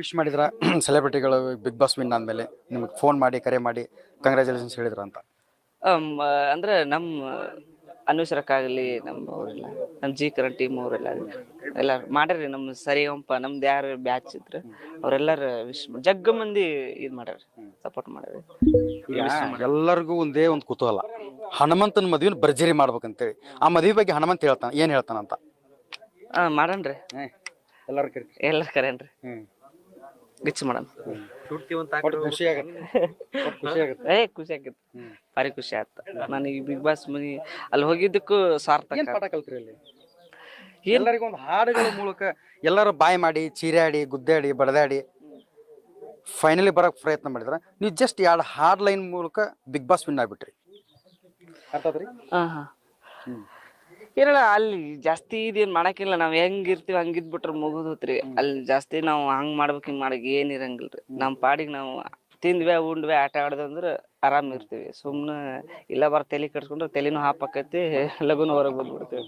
Wish ಮಾಡಿದ್ರ ಸೆಲೆಬ್ರಿಟಿಗಳು big Boss win ಆದ್ಮೇಲೆ ನಿಮಗೆ ಫೋನ್ ಮಾಡಿ ಕರೆ ಮಾಡಿ ಕಂಗ್ರ್ಯಾಚುಲೇಷನ್ಸ್ ಹೇಳಿದ್ರ ಅಂತ. ಅಂದ್ರೆ ನಮ್ಮ ಅನುಸರಕ್ಕಾಗಲಿ ನಮ್ಮ ಅವರೆಲ್ಲ ನಮ್ಮ ಜಿ ಕರಣ್ ಟೀಮ್ ಅವರೆಲ್ಲ ಎಲ್ಲ ಮಾಡ್ಯಾರಿ ನಮ್ಮ ಸರಿ ಹಂಪ ನಮ್ದು ಯಾರು ಬ್ಯಾಚ್ ಇದ್ರು ಅವರೆಲ್ಲರ ವಿಶ್ ಜಗ್ಗ ಮಂದಿ ಇದು ಮಾಡ್ಯಾರ ಸಪೋರ್ಟ್ ಮಾಡ್ಯಾರ ಎಲ್ಲರಿಗೂ ಒಂದೇ ಒಂದು ಕುತೂಹಲ. ಹನುಮಂತನ ಮದುವೆನ ಭರ್ಜರಿ ಮಾಡ್ಬೇಕಂತೇಳಿ. ಆ ಮದುವೆ ಬಗ್ಗೆ ಹನುಮಂತ ಹೇಳ್ತಾನ ಏನ್ ಹೇಳ್ತಾನಂತ? ಹಾ ಕರೆ ಎಲ್ಲರೂ ಎಲ್ಲ ಕರೇನ್ರಿ. ಗಿಚ್ ಮಾಡೋಣ. ಖುಷಿ ಆಗತ್ತೆ. ಖುಷಿ ಆಗತ್ತೆ. ಏ ಖುಷಿ ಆಗೈತಿ ಭಾರಿ ಖುಷಿ ಆಯ್ತು ನನಗೆ ಬಿಗ್ ಬಾಸ್ ಮನಿ ಅಲ್ಲಿ ಹೋಗಿದ್ದಕ್ಕೂ ಸಾರ್ಥಕ. ಏನ್ ಪಾಠ ಕಲ್ತ್ರಿ ಅಲ್ಲಿ? ಎಲ್ಲರಿಗೂ ಒಂದು ಹಾಡುಗಳ ಮೂಲಕ ಎಲ್ಲರೂ ಬಾಯ್ ಮಾಡಿ ಚೀರಾಡಿ ಗುದ್ದಾಡಿ ಬಡದಾಡಿ ಫೈನಲಿ ಬರಕ್ ಪ್ರಯತ್ನ ಮಾಡಿದ್ರ. ನೀವು ಜಸ್ಟ್ ಎರಡು ಹಾಡ್ ಲೈನ್ ಮೂಲಕ ಬಿಗ್ ಬಾಸ್ ವಿನ್ ಆಗ್ಬಿಟ್ರಿ. ಅರ್ಥ ಆತ್ರಿ? ಹಾ ಹಾ. ಇರಲ್ಲ ಅಲ್ಲಿ ಜಾಸ್ತಿ ಇದೇನ್ ಮಾಡಕ್ಕಿಲ್ಲ. ನಾವ್ ಹೆಂಗ್ ಇರ್ತೀವಿ ಹಂಗ್ ಇದ್ಬಿಟ್ರೆ ಮುಗಿದೋತ್ರಿ. ಅಲ್ಲಿ ಜಾಸ್ತಿ ನಾವು ಹಂಗ್ ಮಾಡ್ಬೇಕು ಹಿಂಗ್ ಮಾಡಕ್ ಏನ್ ಇರಂಗಿಲ್ರಿ. ನಮ್ ಪಾಡಿಗೆ ನಾವು ತಿಂದ್ವಿ ಉಂಡ್ವಿ ಆಟ ಆಡ್ದು ಅಂದ್ರ ಆರಾಮ್ ಇರ್ತೀವಿ. ಸುಮ್ನ ಇಲ್ಲ ಬರ ತಲೆ ಕಟ್ಸ್ಕೊಂಡ್ರೆ ತಲೆನೂ ಹಾಪಾಕೈತಿ ಲಗುನ ಹೊರಗ್ ಬಂದ್ಬಿಡ್ತೀವಿ.